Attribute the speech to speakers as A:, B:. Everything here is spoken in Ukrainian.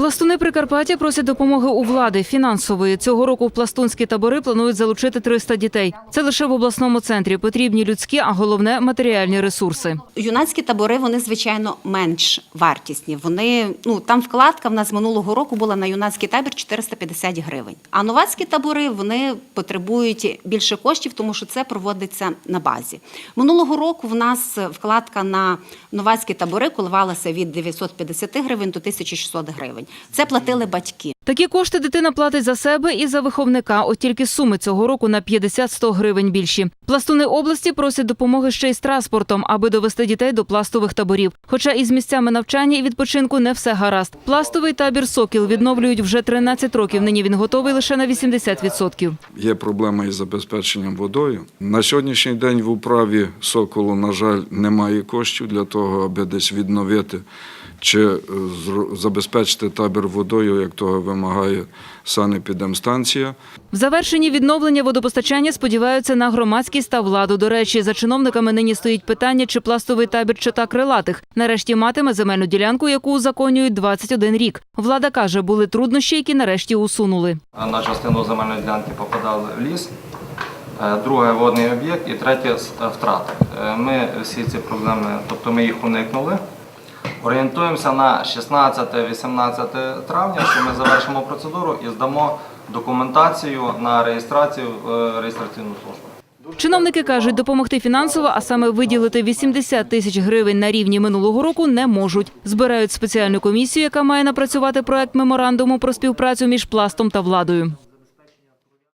A: Пластуни Прикарпаття просять допомоги у влади фінансової. Цього року в пластунські табори планують залучити 300 дітей. Це лише в обласному центрі. Потрібні людські, а головне матеріальні ресурси.
B: Юнацькі табори вони звичайно менш вартісні. Вони ну там вкладка в нас минулого року була на юнацький табір 450 гривень. А новацькі табори вони потребують більше коштів, тому що це проводиться на базі. Минулого року в нас вкладка на новацькі табори коливалася від 950 гривень до 1600 гривень. Це платили батьки.
A: Такі кошти дитина платить за себе і за виховника. От тільки суми цього року на 50-100 гривень більші. Пластуни області просять допомоги ще й з транспортом, аби довести дітей до пластових таборів. Хоча із місцями навчання і відпочинку не все гаразд. Пластовий табір Сокіл відновлюють вже 13 років. Нині він готовий лише на 80%.
C: Є проблема із забезпеченням водою. На сьогоднішній день в управі Соколу, на жаль, немає коштів для того, аби десь відновити чи е, забезпечити табір водою, як того вимагає санепідемстанція.
A: В завершенні відновлення водопостачання сподіваються на громадськість та владу. До речі, за чиновниками нині стоїть питання, чи пластовий табір чота крилатих нарешті матиме земельну ділянку, яку узаконюють 21 рік. Влада каже, були труднощі, які нарешті усунули.
D: На частину земельної ділянки попадав ліс, е, друге водний об'єкт і третє втрати. Е, Ми всі ці проблеми, тобто ми їх уникнули. Орієнтуємося на 16-18 травня, що ми завершимо процедуру і здамо документацію на реєстрацію в е, реєстраційну службу.
A: Чиновники кажуть, допомогти фінансово, а саме виділити 80 тисяч гривень на рівні минулого року, не можуть. Збирають спеціальну комісію, яка має напрацювати проект меморандуму про співпрацю між пластом та владою.